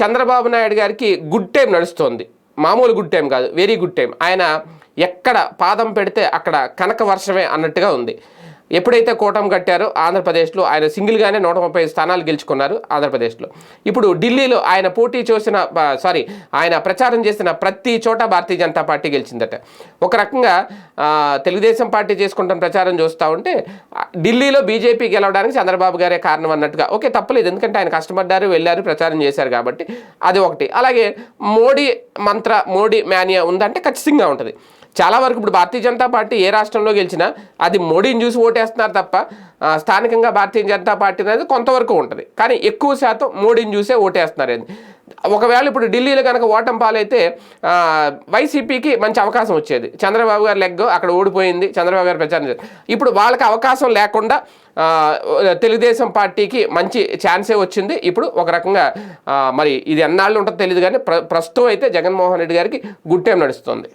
చంద్రబాబు నాయుడు గారికి good time నడుస్తోంది. మామూలు గుడ్ టైం కాదు వెరీ గుడ్ టైం ఆయన ఎక్కడ పాదం పెడితే అక్కడ కనక వర్షమే అన్నట్టుగా ఉంది. ఎప్పుడైతే కూటమి కట్టారో ఆంధ్రప్రదేశ్లో ఆయన సింగిల్గానే నూట ముప్పై స్థానాలు గెలుచుకున్నారు ఆంధ్రప్రదేశ్లో. ఇప్పుడు ఢిల్లీలో ఆయన పోటీ చేసిన సారీ ఆయన ప్రచారం చేసిన ప్రతి చోట భారతీయ జనతా పార్టీ గెలిచిందట. ఒక రకంగా తెలుగుదేశం పార్టీ చేసుకుంటున్న ప్రచారం చూస్తూ ఉంటే ఢిల్లీలో బీజేపీ గెలవడానికి చంద్రబాబు గారే కారణం అన్నట్టుగా. ఓకే తప్పలేదు. ఎందుకంటే ఆయన కష్టపడ్డారు వెళ్ళారు ప్రచారం చేశారు కాబట్టి అది ఒకటి. అలాగే మోడీ మంత్ర మోడీ మానియా ఉందంటే ఖచ్చితంగా ఉంటుంది. చాలా వరకు ఇప్పుడు భారతీయ జనతా పార్టీ ఏ రాష్ట్రంలో గెలిచినా అది మోడీని చూసి ఓటేస్తున్నారు తప్ప స్థానికంగా భారతీయ జనతా పార్టీ అనేది కొంతవరకు ఉంటుంది. కానీ ఎక్కువ శాతం మోడీని చూసే ఓటేస్తున్నారు. ఒకవేళ ఇప్పుడు ఢిల్లీలో కనుక ఓటం పాలైతే వైసీపీకి మంచి అవకాశం వచ్చేది. చంద్రబాబు గారి లెగ్ అక్కడ ఓడిపోయింది చంద్రబాబు గారు ప్రచారం ఇప్పుడు వాళ్ళకి అవకాశం లేకుండా తెలుగుదేశం పార్టీకి మంచి ఛాన్సే వచ్చింది. ఇప్పుడు ఒక రకంగా మరి ఇది ఎన్నాళ్ళు ఉంటుందో తెలియదు కానీ ప్ర ప్రస్తుతం అయితే జగన్మోహన్ రెడ్డి గారికి గుట్టేం నడుస్తుంది.